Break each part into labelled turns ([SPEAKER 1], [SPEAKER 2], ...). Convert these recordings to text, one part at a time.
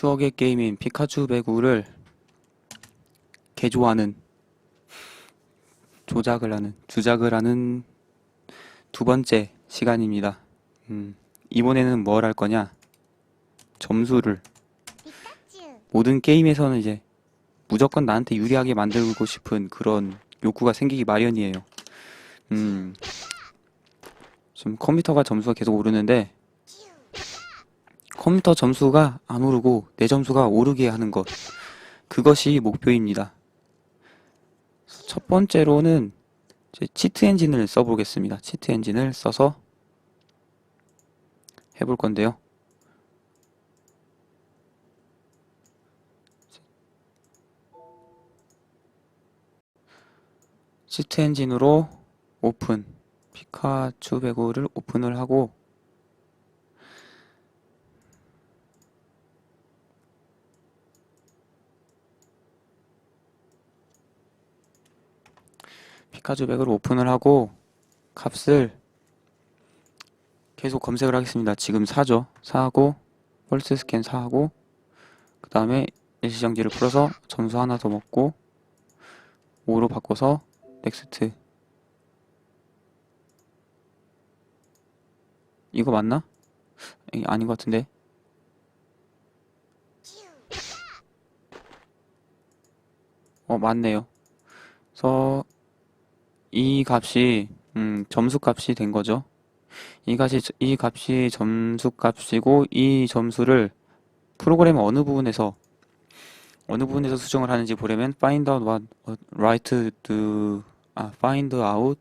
[SPEAKER 1] 추억의 게임인 피카츄 배구를 개조하는 조작을 하는 주작을 하는 두 번째 시간입니다. 음, 이번에는 뭘 할 거냐? 점수를 모든 게임에서는 이제 무조건 나한테 유리하게 만들고 싶은 그런 욕구가 생기기 마련이에요. 음, 지금 컴퓨터가 점수가 계속 오르는데 컴퓨터 점수가 안 오르고 내 점수가 오르게 하는 것. 그것이 목표입니다. 첫 번째로는 치트 엔진을 써보겠습니다. 치트 엔진을 써서 해볼 건데요. 치트 엔진으로 오픈 피카츄 배구를 오픈을 하고 피카츄 백을 오픈을 하고 값을 계속 검색을 하겠습니다. 지금 사죠. 사하고 펄스 스캔 사하고 그 다음에 일시정지를 풀어서 점수 하나 더 먹고 5로 바꿔서 넥스트 이거 맞나? 이 아닌 것 같은데 어 맞네요. 그래서 이 값이 음, 점수 값이 된 거죠. 이 값이 이 값이 점수 값이고 이 점수를 프로그램의 어느 부분에서 어느 부분에서 수정을 하는지 보려면 find out what, right to 아 find out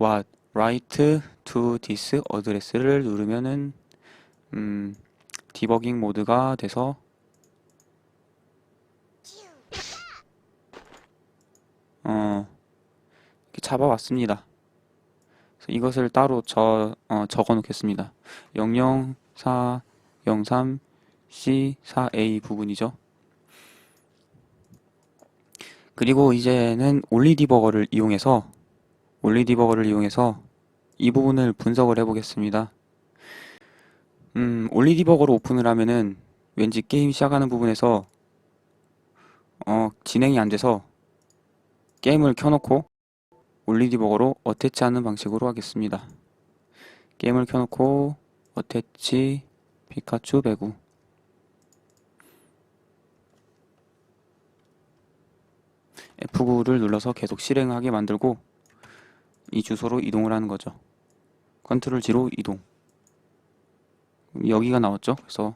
[SPEAKER 1] what right to this address를 누르면은 음, 디버깅 모드가 돼서 어 잡아왔습니다. 이것을 따로 저, 어, 적어 놓겠습니다. 00403 C4A 부분이죠. 그리고 이제는 올리디버거를 이용해서 올리디버거를 이용해서 이 부분을 분석을 해보겠습니다. 음, 올리디버거로 오픈을 하면은 왠지 게임 시작하는 부분에서 어, 진행이 안 돼서 게임을 켜놓고 올리디버거로 어태치하는 방식으로 하겠습니다. 게임을 켜놓고 어태치 피카츄 배구 F9를 눌러서 계속 실행하게 만들고 이 주소로 이동을 하는 거죠. 컨트롤 G로 이동. 여기가 나왔죠. 그래서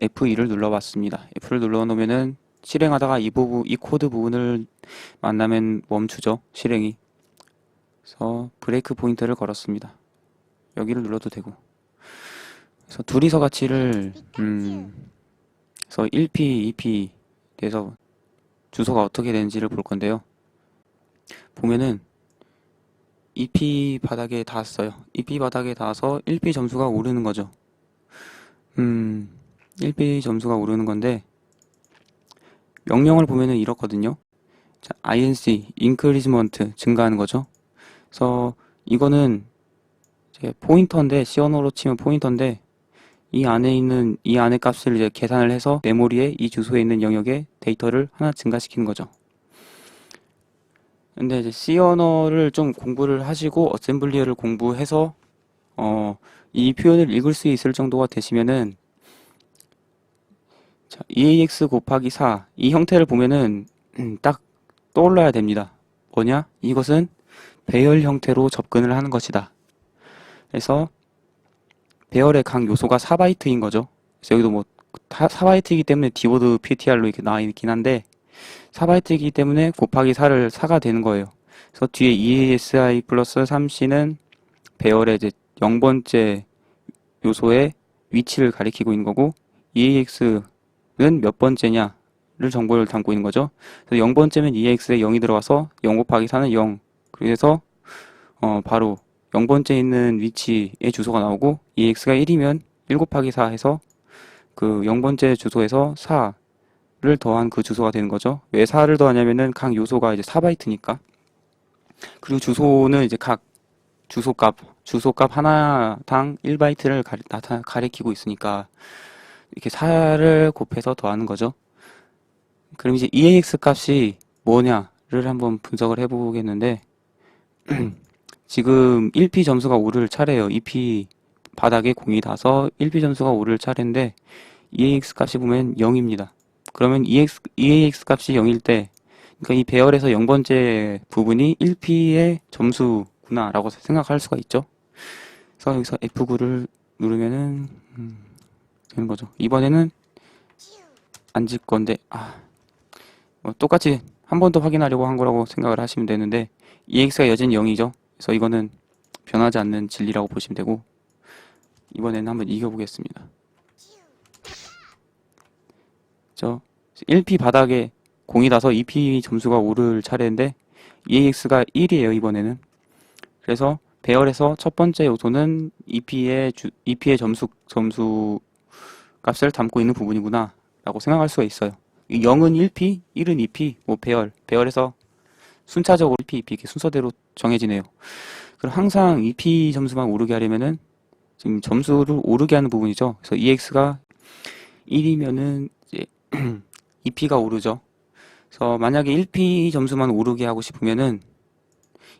[SPEAKER 1] F2를 눌러봤습니다. F를 눌러놓으면은 실행하다가 이 부분, 이 코드 부분을 만나면 멈추죠. 실행이. 그래서 브레이크 포인트를 걸었습니다. 여기를 눌러도 되고. 그래서 둘이서 가치를 음, 그래서 1P, 2P 돼서 주소가 어떻게 되는지를 볼 건데요. 보면은 2P 바닥에 닿았어요. 2P 바닥에 닿아서 1P 점수가 오르는 거죠. 음, 1P 점수가 오르는 건데 명령을 보면은 이렇거든요. 자, inc, increment 증가하는 거죠. 그래서 이거는 이제 포인터인데 C 언어로 치면 포인터인데 이 안에 있는 이 안의 값을 이제 계산을 해서 메모리에 이 주소에 있는 영역에 데이터를 하나 증가시키는 거죠. 근데 이제 C 언어를 좀 공부를 하시고 어셈블리어를 공부해서 어, 이 표현을 읽을 수 있을 정도가 되시면은 자, EAX 곱하기 4. 이 형태를 보면은 음, 딱 떠올라야 됩니다. 뭐냐? 이것은 배열 형태로 접근을 하는 것이다. 그래서 배열의 각 요소가 4바이트인 거죠. 그래서 여기도 뭐 4바이트이기 때문에 디보드 PTR로 이렇게 나와 있긴 한데 4바이트이기 때문에 곱하기 4를 4가 되는 거예요. 그래서 뒤에 EASI 플러스 3C는 배열의 이제 0번째 요소의 위치를 가리키고 있는 거고 EAX 는몇 번째냐를 정보를 담고 있는 거죠. 그래서 0번째면 EX에 0이 들어가서 0 곱하기 4는 0. 그래서 어, 바로 0번째 있는 위치의 주소가 나오고 EX가 1이면 1 곱하기 4 해서 그 0번째 주소에서 4를 더한 그 주소가 되는 거죠. 왜 4를 더하냐면은 각 요소가 이제 4바이트니까. 그리고 주소는 이제 각 주소값, 주소값 하나당 1바이트를 가리, 나타, 가리키고 있으니까 이렇게 4를 곱해서 더하는 거죠. 그럼 이제 EAX 값이 뭐냐를 한번 분석을 해보겠는데, 지금 1P 점수가 오를 차례예요. 2P 바닥에 공이 닿아서 1P 점수가 오를 차례인데, EAX 값이 보면 0입니다. 그러면 EX, EAX 값이 0일 때, 그러니까 이 배열에서 0번째 부분이 1P의 점수구나라고 생각할 수가 있죠. 그래서 여기서 F9를 누르면은, 음, 되는 거죠. 이번에는 앉을 건데, 아, 뭐 똑같이 한 번 더 확인하려고 한 거라고 생각을 하시면 되는데, EX가 여전히 0이죠. 그래서 이거는 변하지 않는 진리라고 보시면 되고, 이번에는 한번 이겨보겠습니다. 저 1P 바닥에 공이 닿아서 2P 점수가 오를 차례인데 EAX가 1이에요 이번에는 그래서 배열에서 첫 번째 요소는 2P의 주, 2P의 점수 점수 값을 담고 있는 부분이구나 라고 생각할 수가 있어요 0은 1P, 1은 2P 뭐 배열 배열에서 순차적으로 1P, 2P 이렇게 순서대로 정해지네요 그럼 항상 2P 점수만 오르게 하려면은 지금 점수를 오르게 하는 부분이죠 그래서 EX가 1이면은 이제 2P가 오르죠. 그래서 만약에 1P 점수만 오르게 하고 싶으면은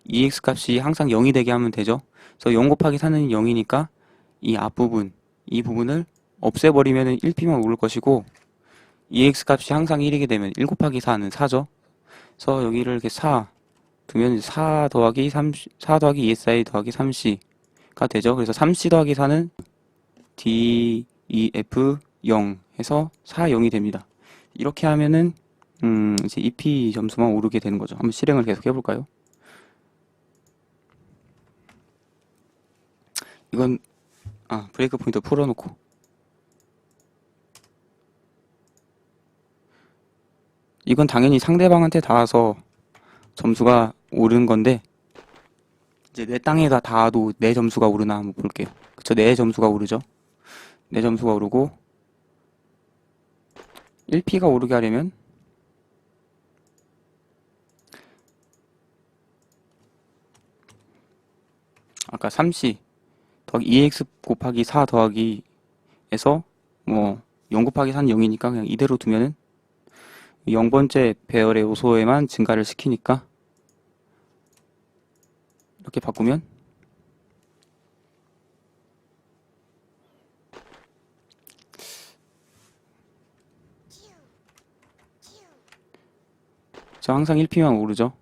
[SPEAKER 1] EX 값이 항상 0이 되게 하면 되죠. 그래서 0 곱하기 4는 0이니까 이 앞부분, 이 부분을 없애버리면은 1P만 오를 것이고 EX 값이 항상 1이게 되면 1 곱하기 4는 4죠. 그래서 여기를 이렇게 4 두면 4 더하기 3, 4 더하기 ESI 더하기 3C가 되죠. 그래서 3C 더하기 4는 D, E, F, 0 해서 4, 0이 됩니다. 이렇게 하면은 음, 이제 EP 점수만 오르게 되는 거죠. 한번 실행을 계속 해볼까요? 이건 아 브레이크 포인트 풀어놓고 이건 당연히 상대방한테 닿아서 점수가 오르는 건데 이제 내 땅에다 닿아도 내 점수가 오르나 한번 볼게요. 그쵸? 내 점수가 오르죠. 내 점수가 오르고 1P가 오르게 하려면 아까 3C 더하기 2X 곱하기 4 더하기 에서 뭐 0 곱하기 4는 0이니까 그냥 이대로 두면은 0번째 배열의 요소에만 증가를 시키니까 이렇게 바꾸면 저 항상 1P만 오르죠.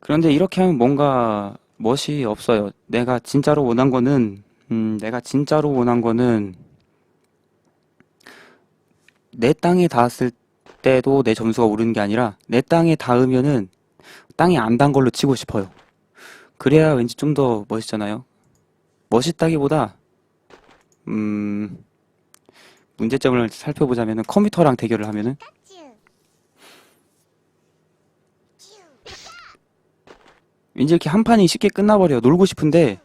[SPEAKER 1] 그런데 이렇게 하면 뭔가 멋이 없어요. 내가 진짜로 원한 거는, 음, 내가 진짜로 원한 거는 내 땅에 닿았을 때도 내 점수가 오르는 게 아니라 내 땅에 닿으면은 땅이 안 닿은 걸로 치고 싶어요. 그래야 왠지 좀 더 멋있잖아요. 멋있다기보다, 음, 문제점을 살펴보자면은 컴퓨터랑 대결을 하면은 왠지 이렇게 한 판이 쉽게 끝나버려요. 놀고 싶은데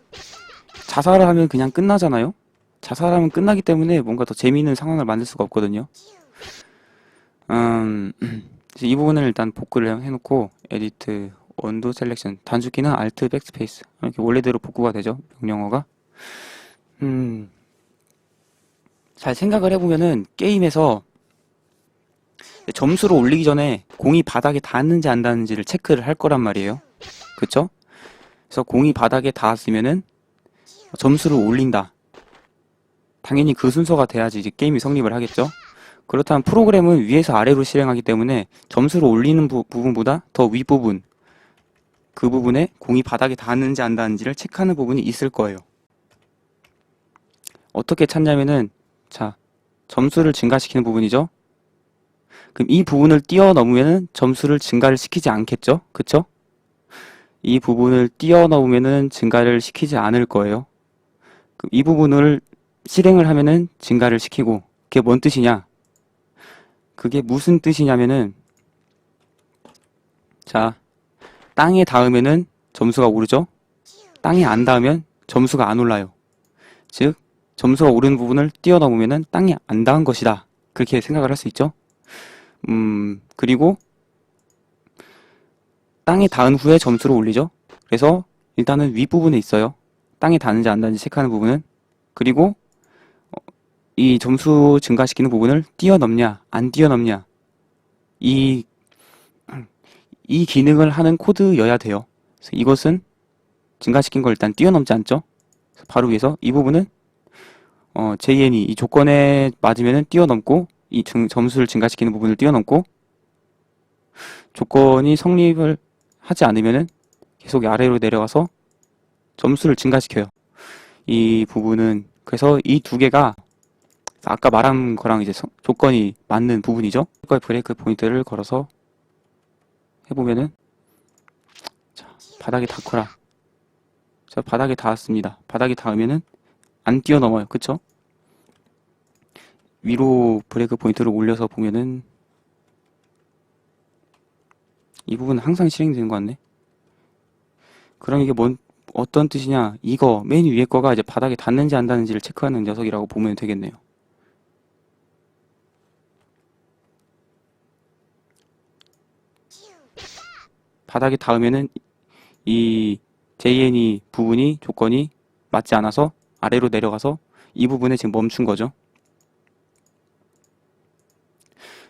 [SPEAKER 1] 자살을 하면 그냥 끝나잖아요. 자살하면 끝나기 때문에 뭔가 더 재미있는 상황을 만들 수가 없거든요. 음, 이 부분을 일단 복구를 해놓고 에디트 원도 셀렉션 단축키는 Alt 백스페이스 이렇게 원래대로 복구가 되죠. 명령어가. 음, 잘 생각을 해보면은 게임에서 점수를 올리기 전에 공이 바닥에 닿는지 안 닿는지를 체크를 할 거란 말이에요. 그쵸? 그래서 공이 바닥에 닿았으면은 점수를 올린다. 당연히 그 순서가 돼야지 이제 게임이 성립을 하겠죠? 그렇다면 프로그램은 위에서 아래로 실행하기 때문에 점수를 올리는 부, 부분보다 더 윗부분, 그 부분에 공이 바닥에 닿는지 안 닿는지를 체크하는 부분이 있을 거예요. 어떻게 찾냐면은, 자, 점수를 증가시키는 부분이죠? 그럼 이 부분을 뛰어넘으면은 점수를 증가를 시키지 않겠죠? 그쵸? 이 부분을 뛰어넘으면은 증가를 시키지 않을 거예요. 그럼 이 부분을 실행을 하면은 증가를 시키고, 그게 뭔 뜻이냐? 그게 무슨 뜻이냐면은, 자, 땅에 닿으면은 점수가 오르죠? 땅에 안 닿으면 점수가 안 올라요. 즉, 점수가 오르는 부분을 뛰어넘으면은 땅에 안 닿은 것이다. 그렇게 생각을 할 수 있죠? 음, 그리고 땅에 닿은 후에 점수를 올리죠. 그래서 일단은 윗 부분에 있어요. 땅에 닿는지 안 닿는지 체크하는 부분은. 그리고 어, 이 점수 증가시키는 부분을 뛰어넘냐, 안 뛰어넘냐, 이, 이 기능을 하는 코드여야 돼요. 그래서 이것은 증가시킨 걸 일단 뛰어넘지 않죠? 바로 위에서 이 부분은 어, JN이 이 조건에 맞으면은 뛰어넘고 이 증- 점수를 증가시키는 부분을 뛰어넘고 조건이 성립을 하지 않으면은 계속 아래로 내려가서 점수를 증가시켜요. 이 부분은 그래서 이 두 개가 아까 말한 거랑 이제 성- 조건이 맞는 부분이죠. 효과의 브레이크 포인트를 걸어서 해보면은 자 바닥에 닿거라. 자 바닥에 닿았습니다. 바닥에 닿으면은 안 뛰어넘어요. 그쵸? 위로 브레이크 포인트를 올려서 보면은 이 부분은 항상 실행되는 것 같네. 그럼 이게 뭔 어떤 뜻이냐? 이거 맨 위에 거가 이제 바닥에 닿는지 안 닿는지를 체크하는 녀석이라고 보면 되겠네요. 바닥에 닿으면은 이 JNE 부분이 조건이 맞지 않아서 아래로 내려가서 이 부분에 지금 멈춘 거죠.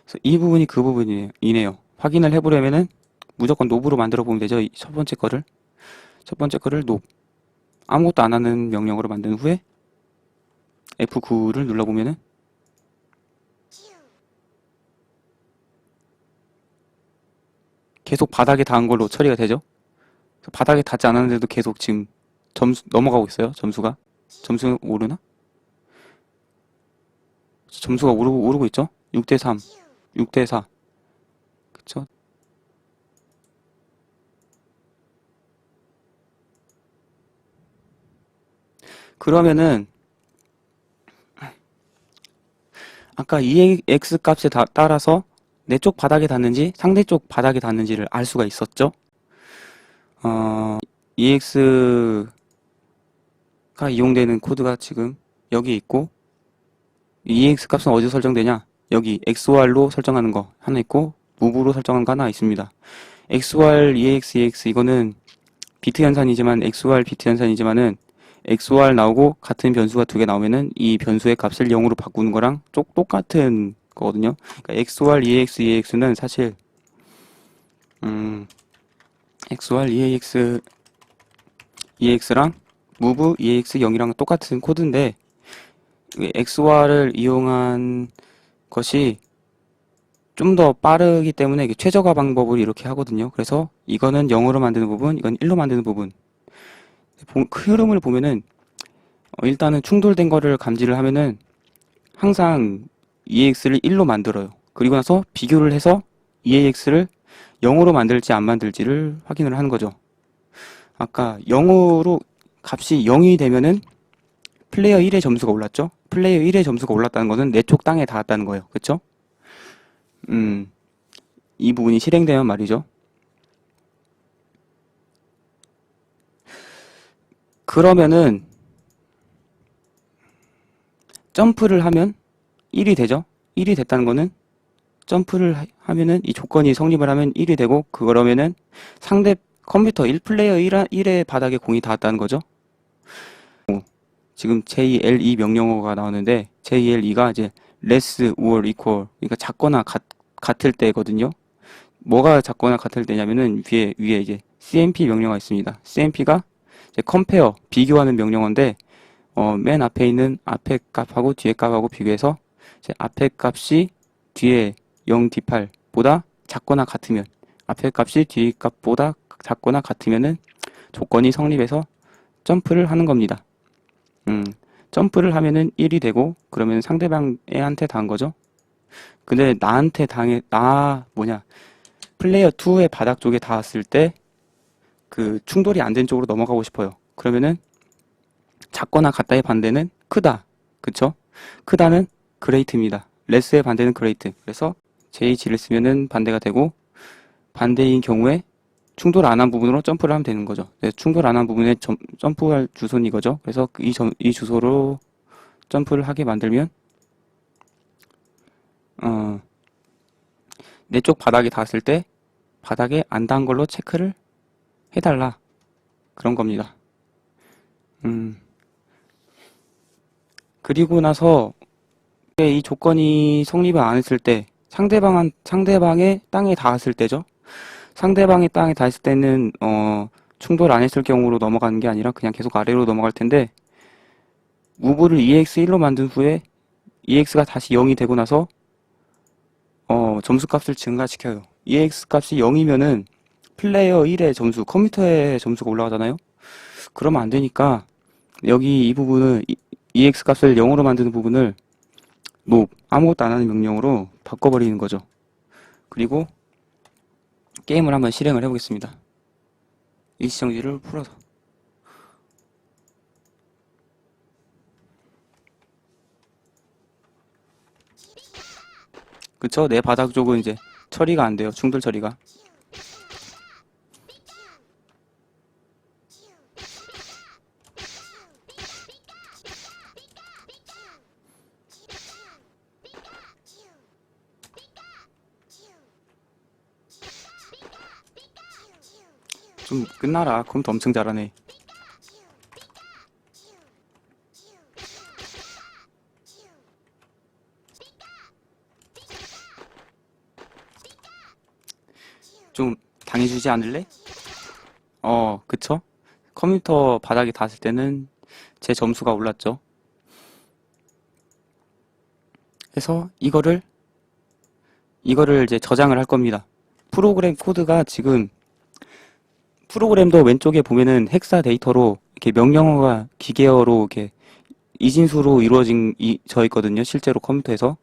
[SPEAKER 1] 그래서 이 부분이 그 부분이네요. 확인을 해보려면은 무조건 노브로 만들어 보면 되죠. 이첫 번째 거를. 첫 번째 거를 노 아무것도 안 하는 명령으로 만든 후에 F9를 눌러보면은 계속 바닥에 닿은 걸로 처리가 되죠. 바닥에 닿지 않았는데도 계속 지금 점수 넘어가고 있어요. 점수가 점수 오르나? 점수가 오르고 오르고 있죠. 6대 3, 6대 4. 그쵸? 그러면은 아까 EX 값에 다- 따라서 내 쪽 바닥에 닿는지 상대 쪽 바닥에 닿는지를 알 수가 있었죠. 어, EX가 이용되는 코드가 지금 여기 있고 이 EX 값은 어디서 설정되냐? 여기 XOR로 설정하는 거 하나 있고 무브로 설정한 거 하나 있습니다. XOR, EX, EX 이거는 비트 연산이지만 XOR 비트 연산이지만은 XOR 나오고 같은 변수가 두 개 나오면은 이 변수의 값을 0으로 바꾸는 거랑 쪽 똑같은 거거든요. 그러니까 XOR, EX, EX는 사실 음, XOR, EAX, EX랑 move, EAX 0이랑 똑같은 코드인데 XOR을 이용한 것이 좀 더 빠르기 때문에 이게 최저화 방법을 이렇게 하거든요. 그래서 이거는 0으로 만드는 부분, 이건 1로 만드는 부분. 보- 그 흐름을 보면은 어, 일단은 충돌된 거를 감지를 하면은 항상 EAX를 1로 만들어요. 그리고 나서 비교를 해서 EAX를 0으로 만들지 안 만들지를 확인을 하는 거죠. 아까 0으로 값이 0이 되면은 플레이어 1의 점수가 올랐죠? 플레이어 1의 점수가 올랐다는 것은 내 쪽 땅에 닿았다는 거예요. 그쵸? 음, 이 부분이 실행되면 말이죠. 그러면은 점프를 하면 1이 되죠? 1이 됐다는 거는 점프를 하- 하면은 이 조건이 성립을 하면 1이 되고 그러면은 상대 컴퓨터 1 플레이어 1, 1의 바닥에 공이 닿았다는 거죠. 어, 지금 JLE 명령어가 나오는데 JLE가 이제 less or equal 그러니까 작거나 같, 같을 때거든요. 뭐가 작거나 같을 때냐면은 위에 위에 이제 CMP 명령어가 있습니다. CMP가 이제 compare 비교하는 명령어인데 어, 맨 앞에 있는 앞에 값하고 뒤에 값하고 비교해서 이제 앞에 값이 뒤에 0 D8보다 작거나 같으면 앞에 값이 뒤에 값보다 작거나 같으면은 조건이 성립해서 점프를 하는 겁니다. 음, 점프를 하면은 1이 되고 그러면 상대방한테 닿은 거죠. 근데 나한테 당해 나 뭐냐 플레이어 2의 바닥 쪽에 닿았을 때 그 충돌이 안 된 쪽으로 넘어가고 싶어요. 그러면은 작거나 같다의 반대는 크다. 그쵸? 크다는 그레이트입니다. 레스의 반대는 그레이트. 그래서 JH를 쓰면은 반대가 되고 반대인 경우에 충돌 안 한 부분으로 점프를 하면 되는 거죠. 네, 충돌 안 한 부분에 점, 점프할 주소는 이거죠. 그래서 이, 점, 이 주소로 점프를 하게 만들면 어, 내 쪽 바닥에 닿았을 때 바닥에 안 닿은 걸로 체크를 해달라. 그런 겁니다. 음. 그리고 나서 이 조건이 성립을 안 했을 때 상대방한 상대방의 땅에 닿았을 때죠. 상대방의 땅에 닿았을 때는 어, 충돌 안 했을 경우로 넘어가는 게 아니라 그냥 계속 아래로 넘어갈 텐데 무브를 EX1로 만든 후에 EX가 다시 0이 되고 나서 어, 점수 값을 증가시켜요. EX 값이 0이면은 플레이어 1의 점수, 컴퓨터의 점수가 올라가잖아요. 그러면 안 되니까 여기 이 부분은 이- EX 값을 0으로 만드는 부분을 뭐 아무것도 안 하는 명령으로 바꿔버리는 거죠. 그리고 게임을 한번 실행을 해보겠습니다. 일시정지를 풀어서 그쵸? 내 바닥 쪽은 이제 처리가 안 돼요. 충돌 처리가. 끝나라. 컴퓨터 엄청 잘하네. 좀 당해주지 않을래? 어, 그쵸? 컴퓨터 바닥에 닿았을 때는 제 점수가 올랐죠. 그래서 이거를 이거를 이제 저장을 할 겁니다. 프로그램 코드가 지금 프로그램도 왼쪽에 보면은 헥사 데이터로 이렇게 명령어가 기계어로 이렇게 이진수로 이루어진 이, 져 있거든요. 실제로 컴퓨터에서.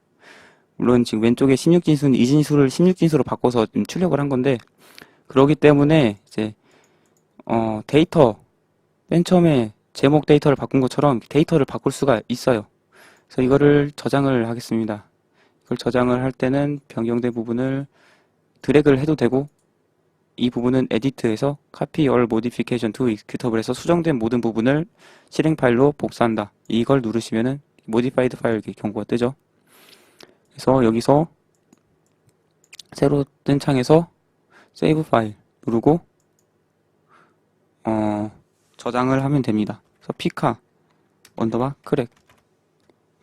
[SPEAKER 1] 물론 지금 왼쪽에 16진수는 이진수를 16진수로 바꿔서 좀 출력을 한 건데 그러기 때문에 이제 어, 데이터 맨 처음에 제목 데이터를 바꾼 것처럼 데이터를 바꿀 수가 있어요. 그래서 이거를 저장을 하겠습니다. 이걸 저장을 할 때는 변경된 부분을 드래그를 해도 되고 이 부분은 에디트에서 copy all modification to executable에서 수정된 모든 부분을 실행 파일로 복사한다. 이걸 누르시면은 modified 파일 경고가 뜨죠. 그래서 여기서 새로 뜬 창에서 save 파일 누르고 어, 저장을 하면 됩니다. 그래서 피카 언더바 크랙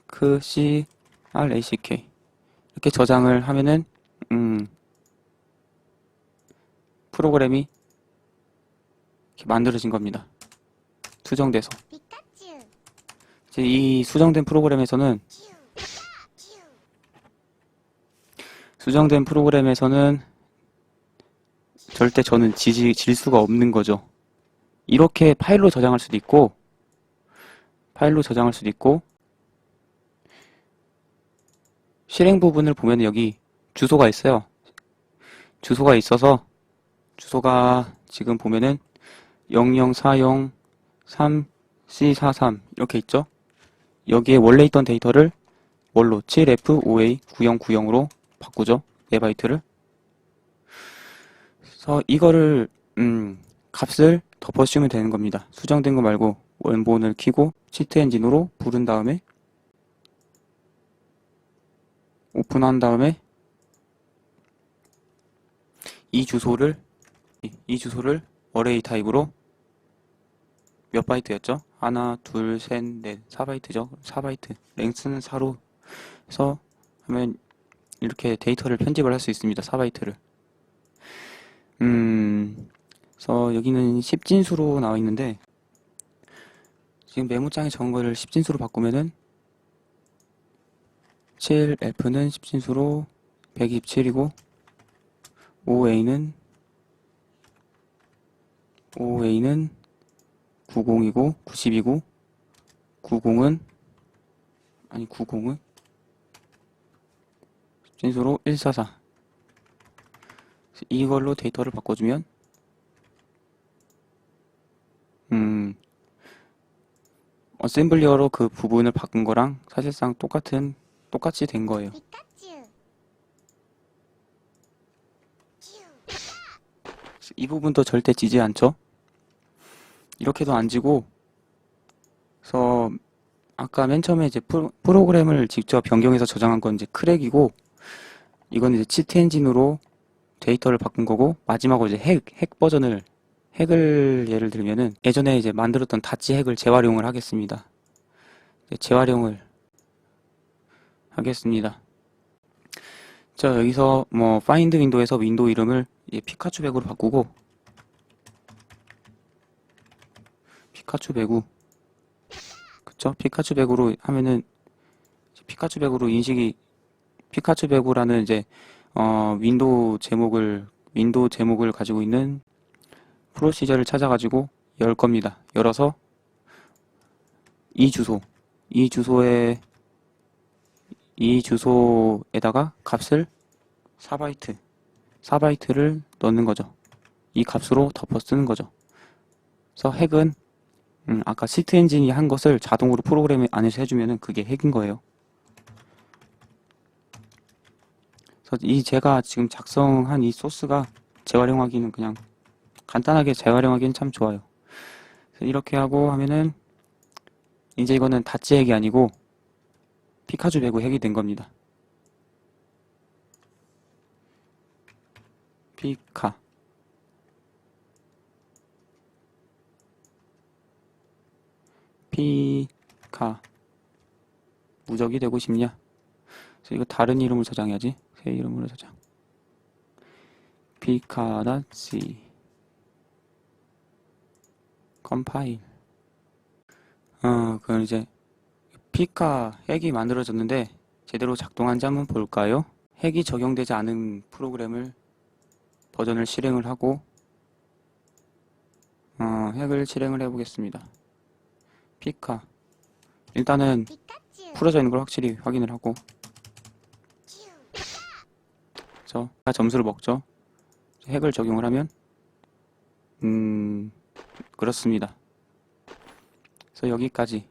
[SPEAKER 1] 크 C R A C K 이렇게 저장을 하면은 음, 프로그램이 이렇게 만들어진 겁니다. 수정돼서 이제 이 수정된 프로그램에서는 수정된 프로그램에서는 절대 저는 지지, 질 수가 없는 거죠. 이렇게 파일로 저장할 수도 있고, 파일로 저장할 수도 있고, 실행 부분을 보면 여기 주소가 있어요. 주소가 있어서, 주소가 지금 보면은 00403C43 이렇게 있죠? 여기에 원래 있던 데이터를 뭘로 7F5A9090으로 바꾸죠. 4바이트를. 그래서 이거를 음, 값을 덮어씌우면 되는 겁니다. 수정된 거 말고 원본을 키고 시트 엔진으로 부른 다음에 오픈한 다음에 이 주소를 이- 이 주소를 어레이 타입으로 몇 바이트였죠? 하나, 둘, 셋, 넷, 4바이트죠? 4바이트. 랭스는 4로 해서 하면 이렇게 데이터를 편집을 할 수 있습니다. 4바이트를. 음, 그래서 여기는 10진수로 나와 있는데 지금 메모장에 적은 거를 10진수로 바꾸면은 7F는 10진수로 127이고 5A는 5A는 90이고 90이고 90은 아니 90은 진수로 144 이걸로 데이터를 바꿔주면 음 어셈블리어로 그 부분을 바꾼 거랑 사실상 똑같은 똑같이 된 거예요.
[SPEAKER 2] 피카츄
[SPEAKER 1] 이 부분도 절대 지지 않죠? 이렇게도 안 지고, 그래서 아까 맨 처음에 이제 프로, 프로그램을 직접 변경해서 저장한 건 이제 크랙이고, 이건 이제 치트 엔진으로 데이터를 바꾼 거고, 마지막으로 이제 핵, 핵 버전을, 핵을 예를 들면은 예전에 이제 만들었던 다치 핵을 재활용을 하겠습니다. 이제 재활용을 하겠습니다. 자, 여기서 뭐 파인드 윈도우에서 윈도우 이름을 이제 피카츄 백으로 바꾸고 피카츄 배구 그쵸? 피카츄 배구로 하면은 피카츄 배구로 인식이 피카츄 배구라는 이제 어 윈도우 제목을 윈도우 제목을 가지고 있는 프로시저를 찾아가지고 열 겁니다. 열어서 이 주소 이 주소에 이 주소에다가 값을 4바이트 4바이트를 넣는 거죠. 이 값으로 덮어 쓰는 거죠. 그래서 핵은 음, 아까 시트 엔진이 한 것을 자동으로 프로그램 안에서 해주면은 그게 핵인 거예요. 그래서 이 제가 지금 작성한 이 소스가 재활용하기는 그냥 간단하게 재활용하기는 참 좋아요. 그래서 이렇게 하고 하면은 이제 이거는 다찌 핵이 아니고 피카츄 배구 핵이 된 겁니다. 피카 피카 무적이 되고 싶냐? 그래서 이거 다른 이름을 저장해야지. 새 이름으로 저장. 피카다치 컴파일. 어, 그럼 이제 피카 핵이 만들어졌는데 제대로 작동한지 한번 볼까요? 핵이 적용되지 않은 프로그램을 버전을 실행을 하고 어, 핵을 실행을 해보겠습니다. 피카 일단은 풀어져 있는 걸 확실히 확인을 하고
[SPEAKER 2] 츄
[SPEAKER 1] 그래서 점수를 먹죠. 핵을 적용을 하면 음 그렇습니다. 그래서 여기까지